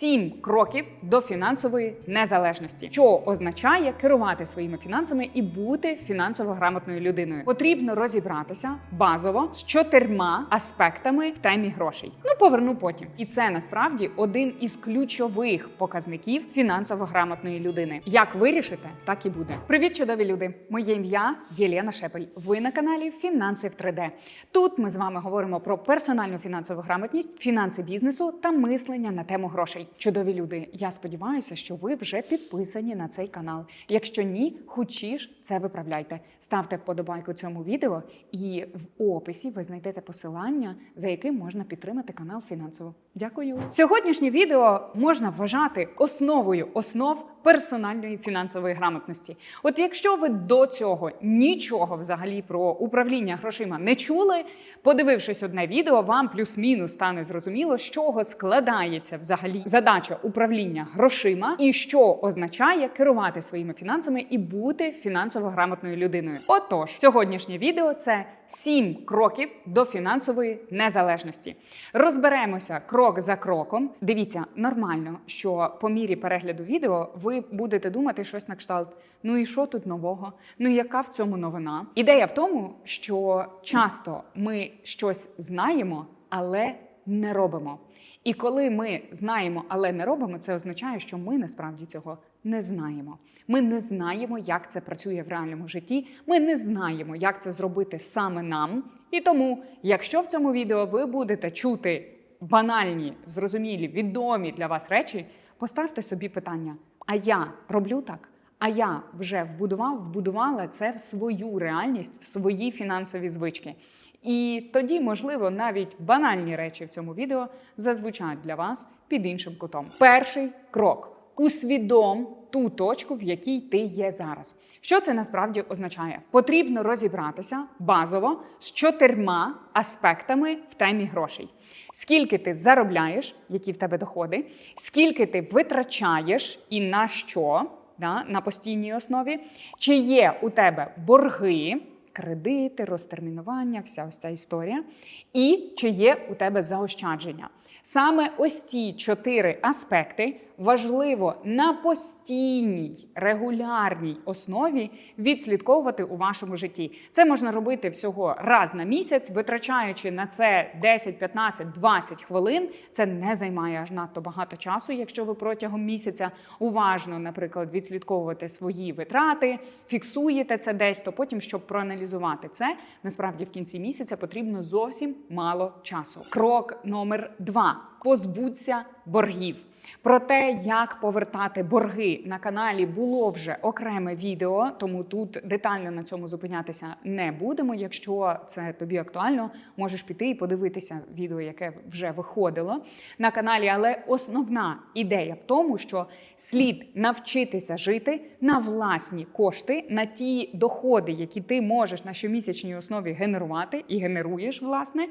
Сім кроків до фінансової незалежності, що означає керувати своїми фінансами і бути фінансово грамотною людиною. Потрібно розібратися базово з чотирма аспектами в темі грошей. Ну поверну потім. І це насправді один із ключових показників фінансово грамотної людини. Як вирішите, так і буде. Привіт, чудові люди! Моє ім'я Єлена Шепель. Ви на каналі Фінанси в 3D. Тут ми з вами говоримо про персональну фінансову грамотність, фінанси бізнесу та мислення на тему грошей. Чудові люди, я сподіваюся, що ви вже підписані на цей канал. Якщо ні, хочеш це виправляйте. Ставте вподобайку цьому відео, і в описі ви знайдете посилання, за яким можна підтримати канал фінансово. Дякую. Сьогоднішнє відео можна вважати основою основ персональної фінансової грамотності. От якщо ви до цього нічого взагалі про управління грошима не чули, подивившись одне відео, вам плюс-мінус стане зрозуміло, з чого складається взагалі задача управління грошима і що означає керувати своїми фінансами і бути фінансово грамотною людиною. Отож, сьогоднішнє відео це сім кроків до фінансової незалежності. Розберемося крок за кроком. Дивіться, нормально, що по мірі перегляду відео ви будете думати щось на кшталт. Ну і що тут нового? Ну яка в цьому новина? Ідея в тому, що часто ми щось знаємо, але не робимо. І коли ми знаємо, але не робимо, це означає, що ми насправді цього не знаємо. Ми не знаємо, як це працює в реальному житті. Ми не знаємо, як це зробити саме нам. І тому, якщо в цьому відео ви будете чути банальні, зрозумілі, відомі для вас речі, поставте собі питання: а я роблю так? А я вже вбудував, вбудувала це в свою реальність, в свої фінансові звички. І тоді, можливо, навіть банальні речі в цьому відео зазвучать для вас під іншим кутом. Перший крок. Усвідом ту точку, в якій ти є зараз. Що це насправді означає? Потрібно розібратися базово з чотирма аспектами в темі грошей. Скільки ти заробляєш, які в тебе доходи, скільки ти витрачаєш і на що на постійній основі, чи є у тебе борги, кредити, розтермінування, вся ось ця історія, і чи є у тебе заощадження. Саме ось ці чотири аспекти важливо на постійній регулярній основі відслідковувати у вашому житті. Це можна робити всього раз на місяць, витрачаючи на це 10, 15, 20 хвилин. Це не займає аж надто багато часу, якщо ви протягом місяця уважно, наприклад, відслідковуєте свої витрати, фіксуєте це десь, то потім, щоб проаналізувати це, насправді в кінці місяця потрібно зовсім мало часу. Крок номер два: позбудься боргів. Про те, як повертати борги на каналі, було вже окреме відео, тому тут детально на цьому зупинятися не будемо. Якщо це тобі актуально, можеш піти і подивитися відео, яке вже виходило на каналі. Але основна ідея в тому, що слід навчитися жити на власні кошти, на ті доходи, які ти можеш на щомісячній основі генерувати і генеруєш, власне,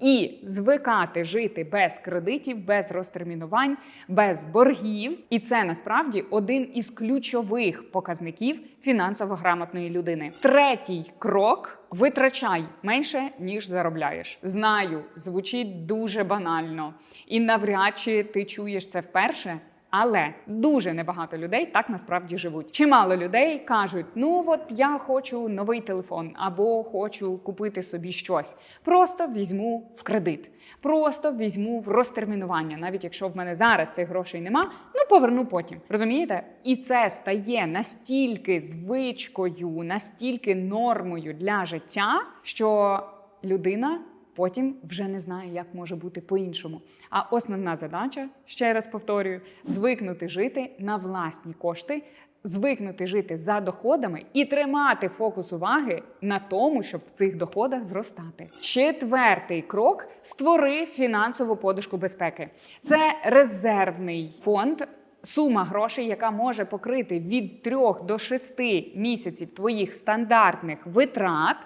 і звикати жити без кредитів, без розтермінувань без боргів, і це насправді один із ключових показників фінансово грамотної людини. Третій крок. Витрачай менше, ніж заробляєш. Знаю, звучить дуже банально, і навряд чи ти чуєш це вперше. Але дуже небагато людей так насправді живуть. Чимало людей кажуть: ну от я хочу новий телефон або хочу купити собі щось. Просто візьму в кредит, просто візьму в розтермінування, навіть якщо в мене зараз цих грошей нема, ну поверну потім. Розумієте? І це стає настільки звичкою, настільки нормою для життя, що людина потім вже не знає, як може бути по-іншому. А основна задача, ще раз повторюю, звикнути жити на власні кошти. Звикнути жити за доходами і тримати фокус уваги на тому, щоб в цих доходах зростати. Четвертий крок створи фінансову подушку безпеки. Це резервний фонд. Сума грошей, яка може покрити від 3 до 6 місяців твоїх стандартних витрат,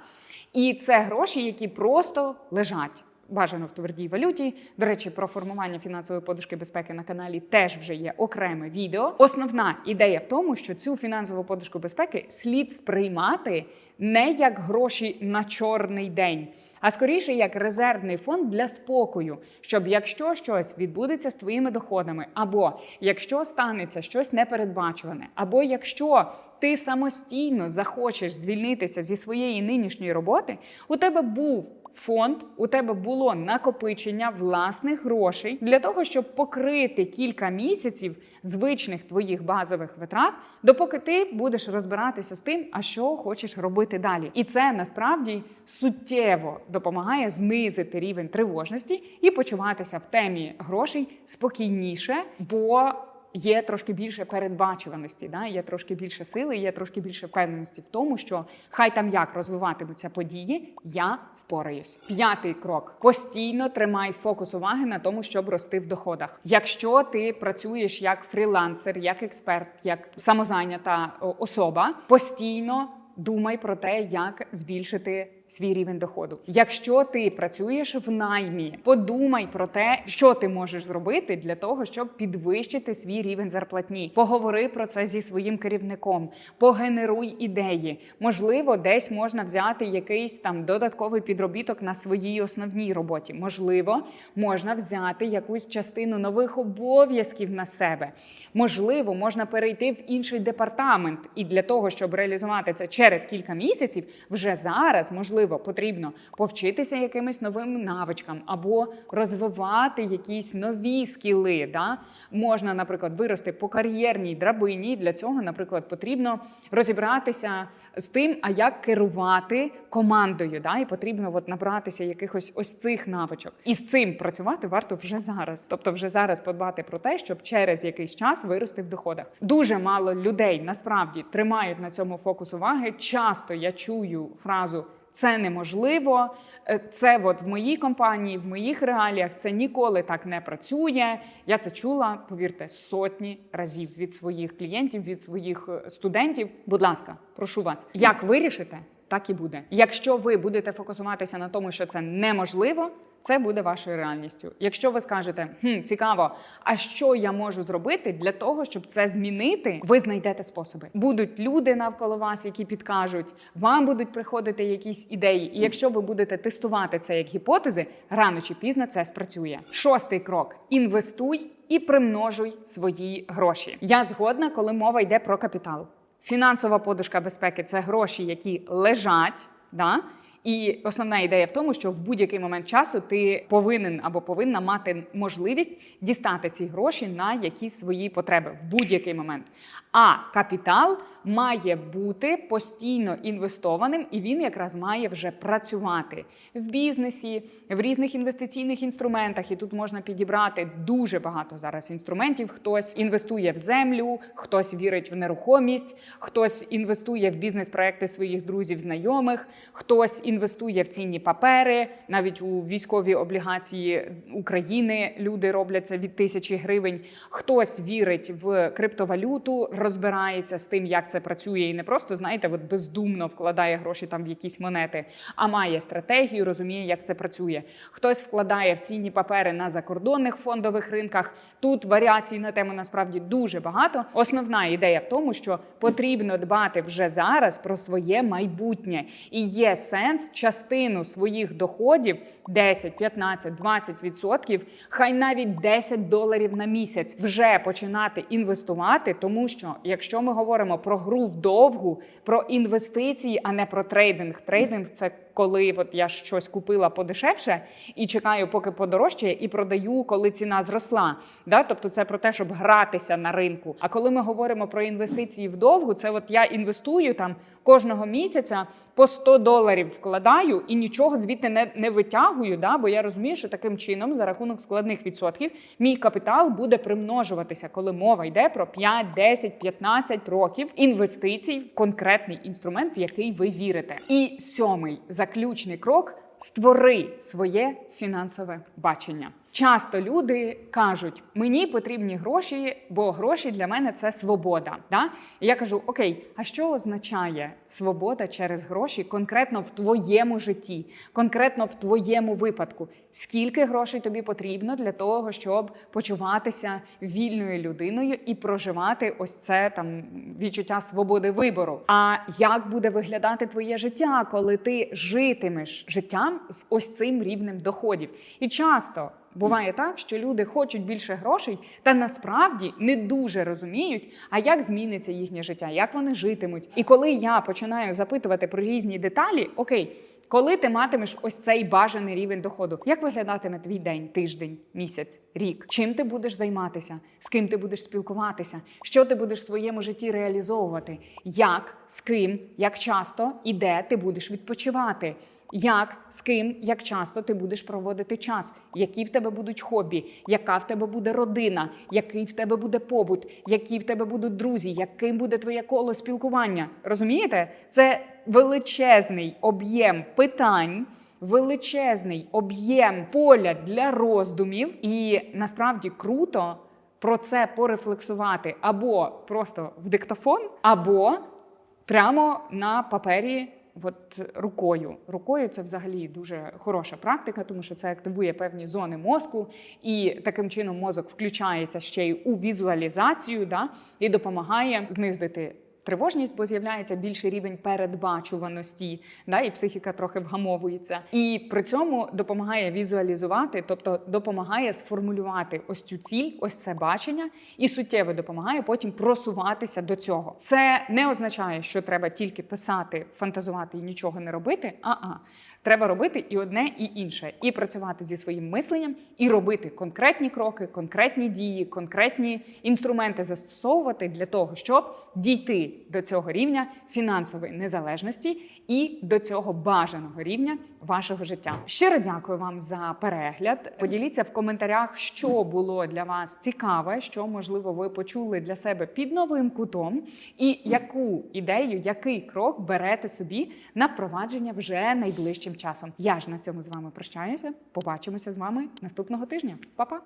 і це гроші, які просто лежать. Бажано в твердій валюті. До речі, про формування фінансової подушки безпеки на каналі теж вже є окреме відео. Основна ідея в тому, що цю фінансову подушку безпеки слід сприймати не як гроші на чорний день, а скоріше як резервний фонд для спокою, щоб якщо щось відбудеться з твоїми доходами, або якщо станеться щось непередбачуване, або якщо ти самостійно захочеш звільнитися зі своєї нинішньої роботи, у тебе був фонд, у тебе було накопичення власних грошей для того, щоб покрити кілька місяців звичних твоїх базових витрат, допоки ти будеш розбиратися з тим, а що хочеш робити далі. І це насправді суттєво допомагає знизити рівень тривожності і почуватися в темі грошей спокійніше, бо є трошки більше передбачуваності, да? є трошки більше сили, є трошки більше впевненості в тому, що хай там як розвиватимуться події, я впораюсь. П'ятий крок: постійно тримай фокус уваги на тому, щоб рости в доходах. Якщо ти працюєш як фрілансер, як експерт, як самозайнята особа, постійно думай про те, як збільшити свій рівень доходу. Якщо ти працюєш в наймі, подумай про те, що ти можеш зробити для того, щоб підвищити свій рівень зарплатні. Поговори про це зі своїм керівником, погенеруй ідеї. Можливо, десь можна взяти якийсь там додатковий підробіток на своїй основній роботі. Можливо, можна взяти якусь частину нових обов'язків на себе. Можливо, можна перейти в інший департамент, і для того, щоб реалізувати це через кілька місяців, вже зараз можливо потрібно повчитися якимось новим навичкам або розвивати якісь нові скіли. Да? Можна, наприклад, вирости по кар'єрній драбині. Для цього, наприклад, потрібно розібратися з тим, а як керувати командою. Да? І потрібно от набратися якихось ось цих навичок. І з цим працювати варто вже зараз. Тобто, вже зараз подбати про те, щоб через якийсь час вирости в доходах. Дуже мало людей насправді тримають на цьому фокус уваги. Часто я чую фразу. Це неможливо, Е, це от в моїй компанії, в моїх реаліях це ніколи так не працює. Я це чула, повірте, сотні разів від своїх клієнтів, від своїх е, студентів. Будь ласка, прошу вас, як вирішите, так і буде. Якщо ви будете фокусуватися на тому, що це неможливо, це буде вашою реальністю. Якщо ви скажете, хм, цікаво, а що я можу зробити для того, щоб це змінити, ви знайдете способи. Будуть люди навколо вас, які підкажуть, вам будуть приходити якісь ідеї. І якщо ви будете тестувати це як гіпотези, рано чи пізно це спрацює. Шостий крок: інвестуй і примножуй свої гроші. Я згодна, коли мова йде про капітал. Фінансова подушка безпеки це гроші, які лежать. Да? І основна ідея в тому, що в будь-який момент часу ти повинен або повинна мати можливість дістати ці гроші на якісь свої потреби в будь-який момент. А капітал має бути постійно інвестованим, і він якраз має вже працювати в бізнесі, в різних інвестиційних інструментах. І тут можна підібрати дуже багато зараз інструментів. Хтось інвестує в землю, хтось вірить в нерухомість, хтось інвестує в бізнес-проекти своїх друзів, знайомих, хтось інвестує в цінні папери, навіть у військові облігації України люди роблять це від тисячі гривень. Хтось вірить в криптовалюту, розбирається з тим, як це працює, і не просто знаєте, от бездумно вкладає гроші там в якісь монети, а має стратегію, розуміє, як це працює. Хтось вкладає в цінні папери на закордонних фондових ринках. Тут варіацій на тему насправді дуже багато. Основна ідея в тому, що потрібно дбати вже зараз про своє майбутнє, і є сенс частину своїх доходів 10, 15, 20%, хай навіть 10 доларів на місяць вже починати інвестувати, тому що якщо ми говоримо про гру вдовгу, про інвестиції, а не про трейдинг. Трейдинг це коли от я щось купила подешевше і чекаю, поки подорожчає, і продаю, коли ціна зросла. Да? Тобто це про те, щоб гратися на ринку. А коли ми говоримо про інвестиції вдовгу, це от я інвестую там кожного місяця по 100 доларів вкладаю і нічого звідти не, не витягую. Да? Бо я розумію, що таким чином, за рахунок складних відсотків, мій капітал буде примножуватися, коли мова йде про 5, 10, 15 років інвестицій в конкретний інструмент, в який ви вірите. І сьомий заключний крок створи своє фінансове бачення. Часто люди кажуть, мені потрібні гроші, бо гроші для мене це свобода. Да? І я кажу: Окей, а що означає свобода через гроші конкретно в твоєму житті, конкретно в твоєму випадку? Скільки грошей тобі потрібно для того, щоб почуватися вільною людиною і проживати ось це там відчуття свободи вибору? А як буде виглядати твоє життя, коли ти житимеш життям з ось цим рівнем доходів? І часто. Буває так, що люди хочуть більше грошей, та насправді не дуже розуміють, а як зміниться їхнє життя, як вони житимуть. І коли я починаю запитувати про різні деталі, окей, коли ти матимеш ось цей бажаний рівень доходу, як виглядатиме твій день, тиждень, місяць, рік? Чим ти будеш займатися? З ким ти будеш спілкуватися? Що ти будеш в своєму житті реалізовувати? Як, з ким, як часто і де ти будеш відпочивати? Як, з ким, як часто ти будеш проводити час, які в тебе будуть хобі, яка в тебе буде родина, який в тебе буде побут, які в тебе будуть друзі, яким буде твоє коло спілкування. Розумієте? Це величезний об'єм питань. Величезний об'єм поля для роздумів, і насправді круто про це порефлексувати або просто в диктофон, або прямо на папері От рукою. Рукою це взагалі дуже хороша практика, тому що це активує певні зони мозку, і таким чином мозок включається ще й у візуалізацію, да, і допомагає знизити. Тривожність, бо з'являється більший рівень передбачуваності, да, і психіка трохи вгамовується. І при цьому допомагає візуалізувати, тобто допомагає сформулювати ось цю ціль, ось це бачення, і суттєво допомагає потім просуватися до цього. Це не означає, що треба тільки писати, фантазувати і нічого не робити. А-а. Треба робити і одне, і інше, і працювати зі своїм мисленням, і робити конкретні кроки, конкретні дії, конкретні інструменти застосовувати для того, щоб дійти до цього рівня фінансової незалежності і до цього бажаного рівня вашого життя. Щиро дякую вам за перегляд. Поділіться в коментарях, що було для вас цікаве, що можливо ви почули для себе під новим кутом, і яку ідею, який крок берете собі на впровадження вже найближчим часом. Я ж на цьому з вами прощаюся. Побачимося з вами наступного тижня. Па-па!